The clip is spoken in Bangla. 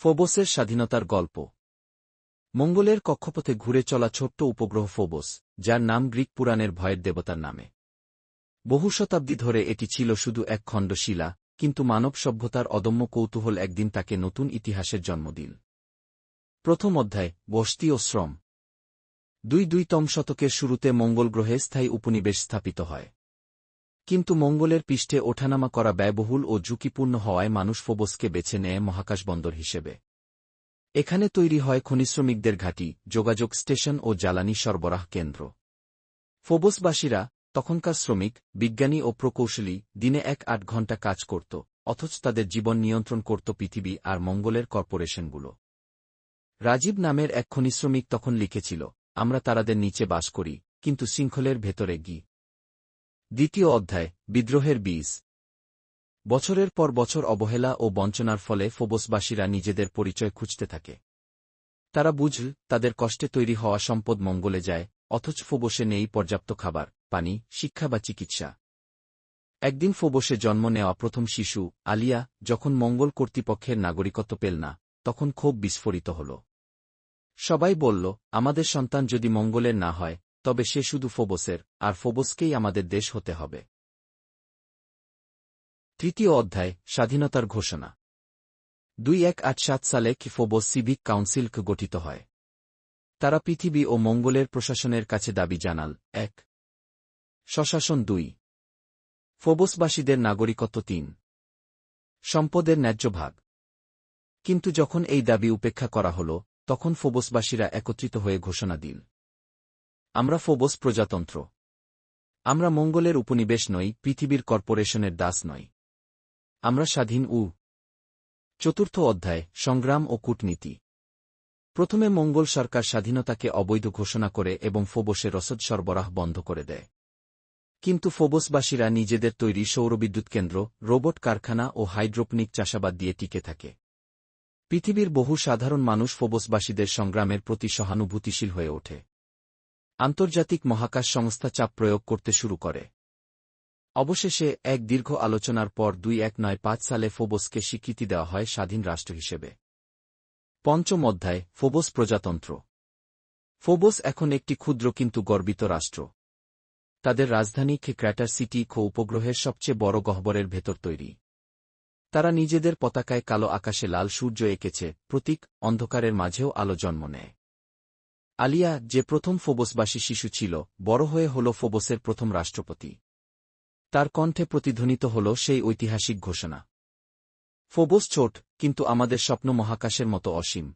ফোবোসের স্বাধীনতার গল্প। মঙ্গলের কক্ষপথে ঘুরে চলা ছোট্ট উপগ্রহ ফোবোস, যার নাম গ্রিক পুরাণের ভয়ের দেবতার নামে। বহু শতাব্দী ধরে এটি ছিল শুধু এক খণ্ড শিলা, কিন্তু মানব সভ্যতার অদম্য কৌতূহল একদিন তাকে নতুন ইতিহাসের জন্ম দিল প্রথম অধ্যায়, বস্তি ও শ্রম। দুই দুইতম শতকের শুরুতে মঙ্গল গ্রহে স্থায়ী উপনিবেশ স্থাপিত হয়। কিন্তু মঙ্গলের পৃষ্ঠে ওঠানামা করা ব্যয়বহুল ও ঝুঁকিপূর্ণ হওয়ায় মানুষ ফোবোসকে বেছে নেয় মহাকাশ বন্দর হিসেবে। এখানে তৈরি হয় খনিশ্রমিকদের ঘাঁটি, যোগাযোগ স্টেশন ও জ্বালানি সরবরাহ কেন্দ্র। ফোবোসবাসীরা তখনকার শ্রমিক, বিজ্ঞানী ও প্রকৌশলী দিনে এক আট ঘণ্টা কাজ করত, অথচ তাদের জীবন নিয়ন্ত্রণ করত পৃথিবী আর মঙ্গলের কর্পোরেশনগুলো। রাজীব নামের এক খনিশ্রমিক তখন লিখেছিল, আমরা তারাদের নিচে বাস করি, কিন্তু শৃঙ্খলের ভেতরে গি। দ্বিতীয় অধ্যায়, বিদ্রোহের বীজ। বছরের পর বছর অবহেলা ও বঞ্চনার ফলে ফোবসবাসীরা নিজেদের পরিচয় খুঁজতে থাকে। তারা বুঝল, তাদের কষ্টে তৈরি হওয়া সম্পদ মঙ্গলে যায়, অথচ ফোবসে নেই পর্যাপ্ত খাবার, পানি, শিক্ষা বা চিকিৎসা। একদিন ফোবসে জন্ম নেওয়া প্রথম শিশু, আলিয়া, যখন মঙ্গল কর্তৃপক্ষের নাগরিকত্ব পেল না, তখন ক্ষোভ বিস্ফোরিত হল। সবাই বলল, আমাদের সন্তান যদি মঙ্গলের না হয় তবে সে শুধু ফোবসের, আর ফোবসকেই আমাদের দেশ হতে হবে। তৃতীয় অধ্যায়, স্বাধীনতার ঘোষণা। দুই এক আট সাত সালে কি ফোবস সিভিক কাউন্সিল গঠিত হয়। তারা পৃথিবী ও মঙ্গলের প্রশাসনের কাছে দাবি জানাল, এক। স্বশাসন দুই। ফোবসবাসীদের নাগরিকত্ব তিন। সম্পদের ন্যায্য ভাগ। কিন্তু যখন এই দাবি উপেক্ষা করা হল, তখন ফোবসবাসীরা একত্রিত হয়ে ঘোষণা দিল। আমরা ফোবস প্রজাতন্ত্র। আমরা মঙ্গলের উপনিবেশ নই, পৃথিবীর কর্পোরেশনের দাস নই। আমরা স্বাধীন উ। চতুর্থ অধ্যায়, সংগ্রাম ও কূটনীতি। প্রথমে মঙ্গল সরকার স্বাধীনতাকে অবৈধ ঘোষণা করে এবং ফোবসে রসদ সরবরাহ বন্ধ করে দেয়। কিন্তু ফোবসবাসীরা নিজেদের তৈরি সৌরবিদ্যুৎ কেন্দ্র, রোবট কারখানা ও হাইড্রোপনিক চাষাবাদ দিয়ে টিকে থাকে। পৃথিবীর বহু সাধারণ মানুষ ফোবসবাসীদের সংগ্রামের প্রতি সহানুভূতিশীল হয়ে ওঠে। আন্তর্জাতিক মহাকাশ সংস্থা চাপ প্রয়োগ করতে শুরু করে। অবশেষে এক দীর্ঘ আলোচনার পর দুই এক নয় পাঁচ সালে ফোবোসকে স্বীকৃতি দেওয়া হয় স্বাধীন রাষ্ট্র হিসেবে। পঞ্চম অধ্যায়, ফোবোস প্রজাতন্ত্র। ফোবোস এখন একটি ক্ষুদ্র কিন্তু গর্বিত রাষ্ট্র। তাদের রাজধানী ক্র্যাটার সিটি খো উপগ্রহের সবচেয়ে বড় গহ্বরের ভেতর তৈরি। তারা নিজেদের পতাকায় কালো আকাশে লাল সূর্য এঁকেছে, প্রতীক অন্ধকারের মাঝেও আলো জন্ম নেয়। আলিয়া, যে প্রথম ফোবসবাসী শিশু ছিল, বড় হয়ে হল ফোবসের প্রথম রাষ্ট্রপতি। তার কণ্ঠে প্রতিধ্বনিত হল সেই ঐতিহাসিক ঘোষণা। ফোবস ছোট, কিন্তু আমাদের স্বপ্ন মহাকাশের মতো অসীম।